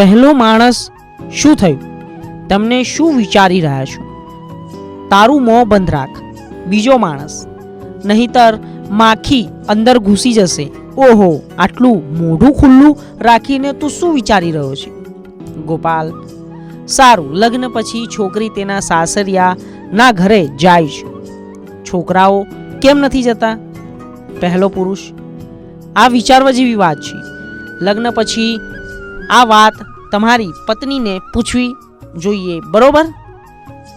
પહેલો માણસ શું થયું? તમને શું વિચારી રહ્યા છો? તારું મોં બંધ રાખ. બીજો માણસ. નહીતર માખી અંદર ઘૂસી જશે. ઓહો, આટલું મોઢું ખુલ્લું રાખીને તું શું વિચારી રહ્યો છે? ગોપાલ, સારું, લગ્ન પછી છોકરી તેના સાસરિયા ના ઘરે જાય છે. છોકરાઓ કેમ નથી જતા? પહેલો પુરુષ. આ વિચારવા જેવી વાત છે. લગ્ન પછી આ વાત તમારી પત્નીને પૂછવી જોઈએ, બરોબર?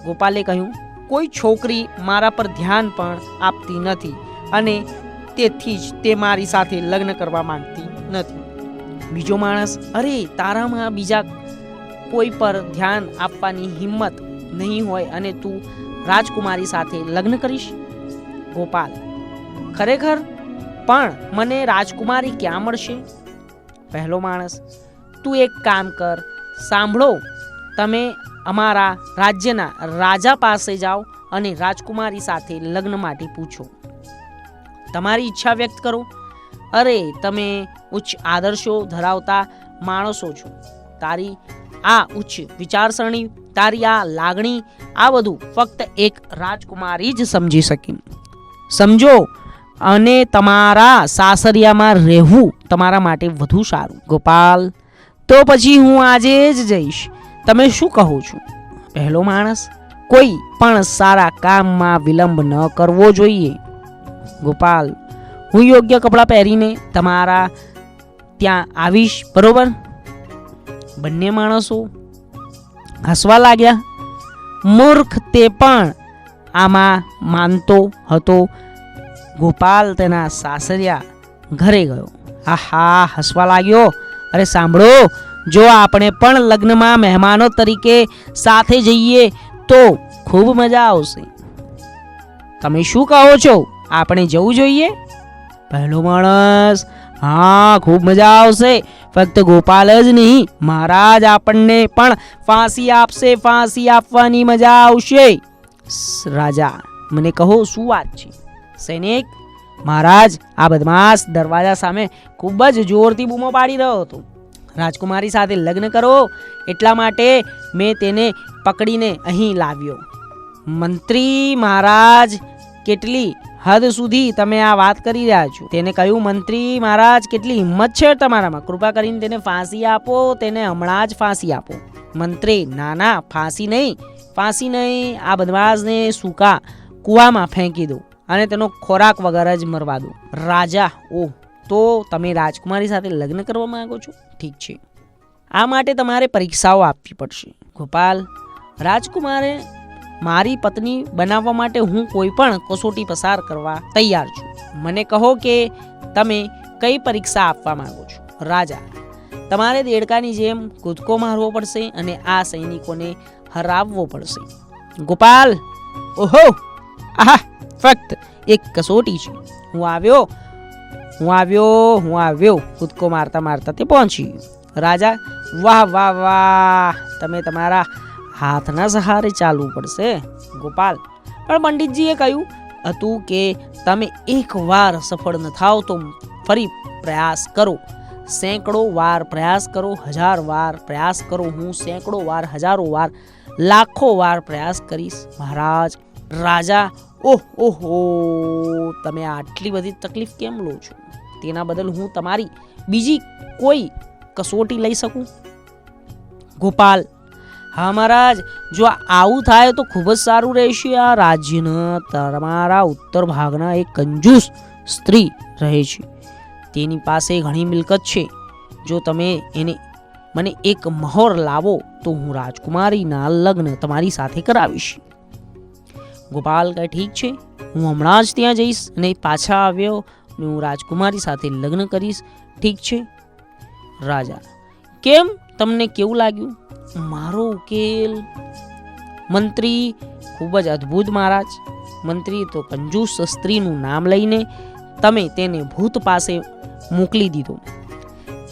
ગોપાલે કહ્યું, કોઈ છોકરી મારા પર ધ્યાન પણ આપતી નથી અને તેથી જ તે મારી સાથે લગ્ન કરવા માંગતી નથી. બીજો માણસ, અરે, તારામાં બીજા કોઈ પર ધ્યાન આપવાની હિંમત નહીં હોય અને તું રાજકુમારી સાથે લગ્ન કરીશ? ગોપાલ, ખરેખર? પણ મને રાજકુમારી ક્યાં મળશે? પહેલો માણસ તું એક કામ કર, સાંભળો, તમે અમારા રાજ્યના રાજા પાસે જાઓ અને રાજકુમારી સાથે લગ્ન માટે પૂછો. તમારી ઈચ્છા વ્યક્ત કરો. અરે, તમે ઉચ્ચ આદર્શો ધરાવતા માણસો છો. તારી આ ઉચ્ચ વિચારસરણી, તારી આ લાગણી, આ બધું ફક્ત એક રાજકુમારી જ સમજી શકી. સમજો, અને તમારા સાસરિયામાં રહેવું તમારા માટે વધુ સારું. ગોપાલ તો પછી હું આજે જ જઈશ. તમે શું કહો છો? પહેલો માણસ કોઈ પણ સારા કામમાં વિલંબ ન કરવો જોઈએ. ગોપાલ, હું યોગ્ય કપડાં પહેરીને તમારા ત્યાં આવીશ, બરોબર? બંને માણસો હસવા લાગ્યા. મૂર્ખ તે પણ આમાં માનતો હતો. ગોપાલ તેના સાસરિયા ઘરે ગયો. આહા, હસવા લાગ્યો. અરે સાંભળો, જો આપણે પણ લગ્નમાં મહેમાનો તરીકે સાથે જઈએ તો ખૂબ મજા આવશે. તમે શું કહો છો? આપણે જવું જોઈએ? પહેલો માણસ, હા, ખૂબ મજા આવશે. ફક્ત ગોપાલ જ નહીં, મહારાજ આપણને પણ ફાંસી આપશે, ફાંસી આપવાની મજા આવશે. રાજા, મને કહો શું વાત છે? સૈનિક મહારાજ, આ બદમાશ દરવાજા સામે ખૂબ જ જોરથી બૂમો પાડી રહ્યો હતો. રાજકુમારી સાથે લગ્ન કરો, એટલા માટે મેં તેને પકડીને અહીં લાવ્યો. મંત્રી મહારાજ, કેટલી હદ સુધી તમે આ વાત કરી રહ્યા છો? તેને કહ્યું, મંત્રી મહારાજ, કેટલી હિંમત છે તમારામાં? કૃપા કરીને તેને ફાંસી આપો, તેને હમણાં જ ફાંસી આપો. મંત્રી, ના ના, ફાંસી નહીં ફાંસી નહીં. આ બદમાશને સૂકા કૂવામાં ફેંકી દો. અને તેનો ખોરાક વગર જ મરવા દો. રાજા, ઓહ, તો તમે રાજકુમારી સાથે લગ્ન કરવા માંગો છો? ઠીક છે. આ માટે તમારે પરીક્ષાઓ આપવી પડશે. ગોપાલ, રાજકુમારે મારી પત્ની બનાવવા માટે હું કોઈ પણ કસોટી પસાર કરવા તૈયાર છું. મને કહો કે તમે કઈ પરીક્ષા આપવા માંગો છો? રાજા, તમારે દેડકાની જેમ કૂદકો મારવો પડશે અને આ સૈનિકોને હરાવવો પડશે. ગોપાલ, ઓહો, આહા! ફક્ત એક કસોટી છે. હું આવ્યો હું આવ્યો હું આવ્યો. કૂદકો મારતા મારતા તે પહોંચી રાજા, વાહ વાહ વાહ, તમે તમારા હાથના સહારે ચાલવું પડશે, ગોપાલ. પણ પંડિતજીએ કહ્યું હતું કે તમે એકવાર સફળ ન થાવ તો ફરી પ્રયાસ કરો. સેંકડો વાર પ્રયાસ કરો, હજાર વાર પ્રયાસ કરો. હું સેંકડો વાર, હજારો વાર, લાખો વાર પ્રયાસ કરીશ. મહારાજ, રાજા ઓહ ઓહો તમે આટલી બધી તકલીફ કેમ લો છો? તેના બદલ હું તમારી બીજી કોઈ કસોટી લઈ શકું? ગોપાલ, હા મહારાજ, જો આવું થાય તો ખૂબ જ સારું રહેશે આ રાજ્યના તમારા ઉત્તર ભાગના એક કંજૂસ સ્ત્રી રહે છે. તેની પાસે ઘણી મિલકત છે. જો તમે એને, મને એક મહોર લાવો તો હું રાજકુમારીના લગ્ન તમારી સાથે કરાવીશ. ગોપાલ કહે ઠીક છે, હું હમણાં જ ત્યાં જઈશ અને પાછા આવ્યો અને હું રાજકુમારી સાથે લગ્ન કરીશ. ઠીક છે. રાજા, કેમ તમને કેવું લાગ્યું? મારો ઉકેલ. મંત્રી, ખૂબ જ અદ્ભુત મહારાજ. મંત્રી તો કંજૂસ સ્ત્રીનું નામ લઈને તમે તેને ભૂત પાસે મોકલી દીધો.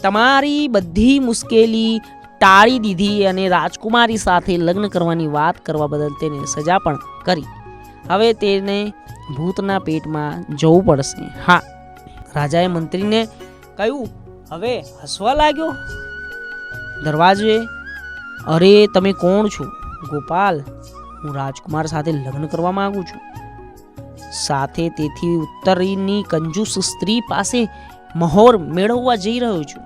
તમારી બધી મુશ્કેલી ટાળી દીધી અને રાજકુમારી સાથે લગ્ન કરવાની વાત કરવા બદલ તેને સજા પણ કરી. હવે તેને ભૂતના પેટમાં જવું પડશે. હા, રાજાએ મંત્રીને કહ્યું, હવે હસવા લાગ્યો? દરવાજે? અરે, તમે કોણ છો? ગોપાલ, હું રાજકુમાર સાથે લગ્ન કરવા માંગુ છું. સાથે તેથી ઉત્તરીની કંજૂસ સ્ત્રી પાસે મહોર મેળવવા જઈ રહ્યો છું.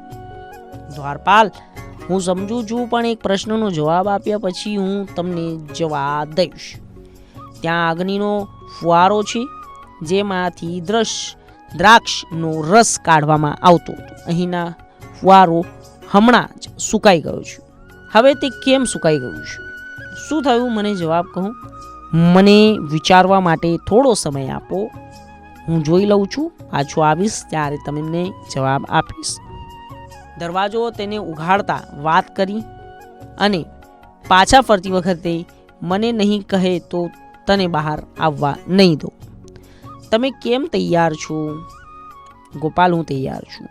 દ્વારપાલ, હું સમજુ છું, પણ એક પ્રશ્નનો જવાબ આપ્યા પછી હું તમને જવાબ દઈશ. ત્યાં અગ્નિનો ફુવારો છે, જેમાંથી દ્રશ દ્રાક્ષનો રસ કાઢવામાં આવતો હતો. અહીંના ફુવારો હમણાં જ સુકાઈ ગયો છે. હવે તે કેમ સુકાઈ ગયું છે? શું થયું? મને જવાબ કહો. મને વિચારવા માટે થોડો સમય આપો. હું જોઈ લઉં છું. પાછો આવીશ, ત્યારે તમને જવાબ આપીશ. દરવાજો તેને ઉઘાડતા વાત કરી અને પાછા ફરતી વખતે મને નહીં કહે તો તને બહાર આવવા નહીં દો. તમે કેમ તૈયાર છો? ગોપાલ, હું તૈયાર છું.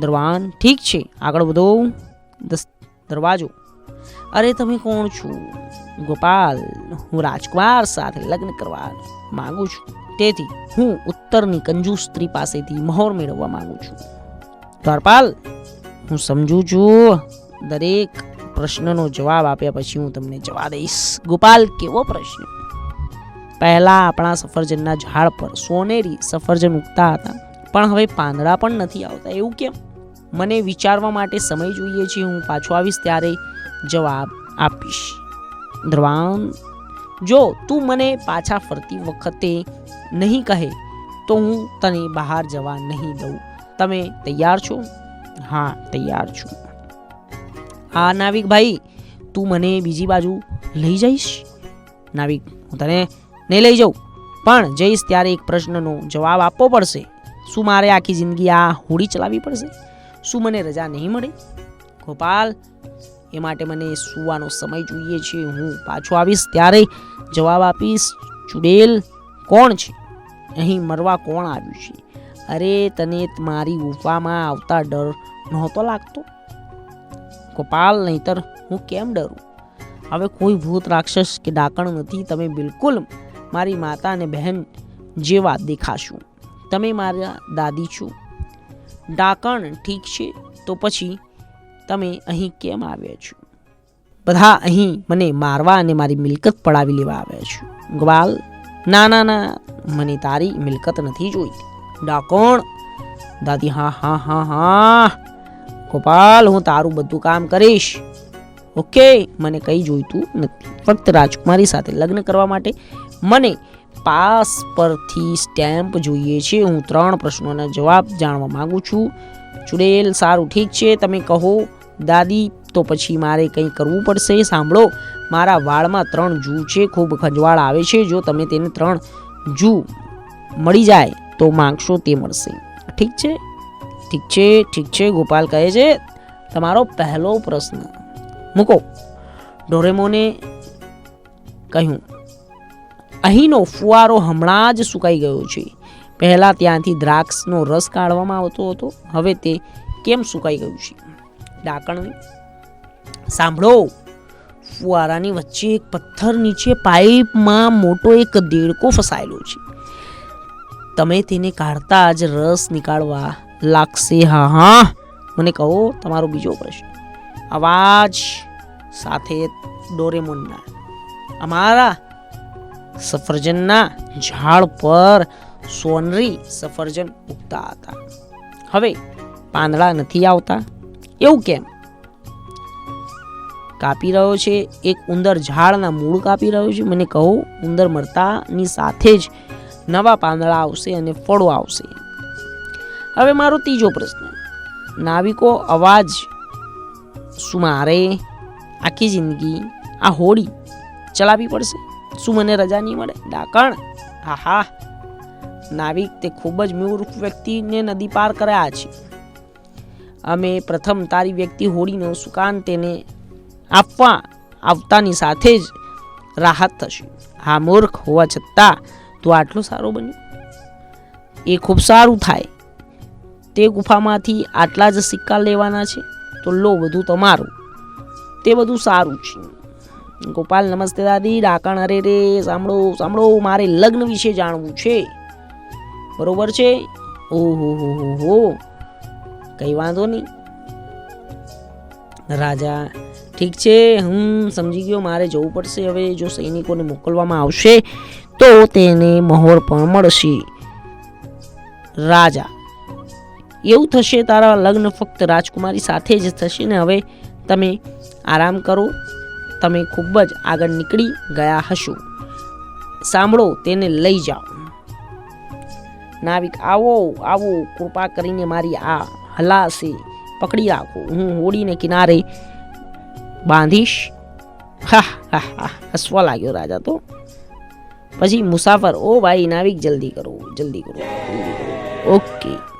દરવાન, ઠીક છે. આગળ વધો. દરવાજો. અરે, તમે કોણ છો? ગોપાલ, હું રાજકુમાર સાથે લગ્ન કરવા માંગુ છું. તેથી, હું ઉત્તરની કંજૂસ સ્ત્રી પાસેથી મહોર મેળવવા માંગુ છું. દ્વારપાલ, હું સમજુ છું. દરેક પ્રશ્નનો જવાબ આપ્યા પછી હું તમને જવા દઈશ. ગોપાલ, કેવો પ્રશ્ન? પહેલા આપણા સફરજનના ઝાડ પર સોનેરી સફરજન ઉગતા હતા. પણ હવે પાંદડા પણ નથી આવતા. એવું કેમ? મને વિચારવા માટે સમય જોઈએ છે. હું પાછો આવીશ ત્યારે જવાબ આપીશ. ધ્રવાન જો તું મને પાછા ફરતી વખતે નહીં કહે, તો હું તને બહાર જવા નહીં દઉં. તમે તૈયાર છો? હા, તૈયાર છું. હા નાવિક ભાઈ તું મને બીજી બાજુ લઈ જઈશ? નાવિક, હું તને નહીં લઈ જાઉં પણ જઈશ ત્યારે એક પ્રશ્નનો જવાબ આપવો પડશે. શું મારે આખી જિંદગી આ હોડી ચલાવવી પડશે? શું મને રજા નહીં મળે? ગોપાલ, એ માટે મને સુવાનો સમય જોઈએ છે. હું પાછો આવીશ ત્યારે જવાબ આપીશ, ચુડેલ, કોણ છે? અહીં મરવા કોણ આવ્યું છે? અરે, તને મારી ગુફામાં આવતા ડર નહોતો લાગતો? ગોપાલ, નહીતર હું કેમ ડરું? હવે કોઈ ભૂત રાક્ષસ કે ડાકણ નથી, તમે બિલકુલ મારી માતા અને બહેન જેવા દેખાશો. તમે મારા દાદી છો. ડાકણ ઠીક છે, તો પછી તમે અહીં કેમ આવ્યા છો? બધા અહીં મને મારવા અને મારી મિલકત પડાવી લેવા આવ્યા છો. ગ્વાલ ના ના ના મને તારી મિલકત નથી જોઈતી ડાકોણ, દાદી, હા હા હા હા. ગોપાલ, હું તારું બધું કામ કરીશ. ઓકે, મને કંઈ જોઈતું નથી. ફક્ત રાજકુમારી સાથે લગ્ન કરવા માટે મને પાસ પરથી સ્ટેમ્પ જોઈએ છે. હું ત્રણ પ્રશ્નોના જવાબ જાણવા માંગુ છું. ચુડેલ, સારું ઠીક છે. તમે કહો, દાદી, તો પછી મારે કંઈ કરવું પડશે? સાંભળો, મારા વાળમાં ત્રણ જૂ છે. ખૂબ ખંજવાળ આવે છે. જો તમે તેને ત્રણ જૂ મળી જાય, તો માંગશો તે મળશે. ઠીક છે? ઠીક છે ઠીક છે. ગોપાલ કહે છે, તમારો પહેલો પ્રશ્ન. મૂકો. ડોરેમોને કહ્યું અહીંનો ફુવારો હમણાં જ સુકાઈ ગયો છે. પહેલાં ત્યાંથી દ્રાક્ષનો રસ કાઢવામાં આવતો હતો, હવે તે કેમ સુકાઈ ગયું છે? ડાકણવી. સાંભળો, ફુવારાની વચ્ચે એક પથ્થર નીચે પાઇપમાં મોટો એક દેડકો ફસાયેલો છે. તમે તેને કાઢતા જ રસ નીકાળવા લાગશે. હા હા, મને કહો તમારો બીજો પ્રશ્ન. અવાજ સાથે ડોરેમોનના. અમારા સફરજનના ઝાડ પર સોનરી સફરજન ઉગતા હતા. હવે પાંદડા નથી આવતા. એવું કેમ? કાપી રહ્યો છે, એક ઉંદર ઝાડના મૂળ કાપી રહ્યો છે. મને કહો, ઉંદર મરતાની સાથે જ નવા પાંદડા આવશે અને ફળો આવશે. હવે મારો ત્રીજો પ્રશ્ન. નાવિકો અવાજ શું મારે આખી જિંદગી આ હોડી ચલાવવી પડશે? શું મને રજા નહીં મળે? ડાકણ. હા હા નાવિક તે ખૂબ જ મૂર્ખ વ્યક્તિને નદી પાર કર્યા છે. અમે પ્રથમ તારી વ્યક્તિ હોડીનો સુકાન તેને આપવા આવતાની સાથે જ રાહત થશે. હા, મૂર્ખ હોવા છતાં તું આટલો સારો બન્યો. એ ખૂબ સારું થાય. તે ગુફામાંથી આટલા જ સિક્કા લેવાના છે. તો લો, બધું તમારું. તે બધું સારું છે. ગોપાલ, નમસ્તે દાદી ડાકણ અરે રે, સાંભળો સાંભળો, મારે લગ્ન વિશે જાણવું છે. બરોબર છે? ઓહો, હો હો હો. કંઈ વાંધો નહીં. રાજા, ઠીક છે? હું સમજી ગયો, મારે જવું પડશે. હવે જો સૈનિકોને મોકલવામાં આવશે, તો તેને મહોર પણ મળશે. રાજા, એવું થશે, તારા લગ્ન ફક્ત રાજકુમારી સાથે જ થશે ને? હવે તમે આરામ કરો. તમે ખૂબ જ આગળ નીકળી ગયા હશો. સાંભળો, તેને લઈ જાઓ. નાવિક, આવો આવો, કૃપા કરીને મારી આ હલાસે પકડી રાખો. હું હોડીને કિનારે બાંધીશ. હા હા હા, હસવા લાગ્યો રાજા તો. પછી મુસાફર, ઓ ભાઈ, નાવિક, જલ્દી કરો જલ્દી કરો. ઓકે.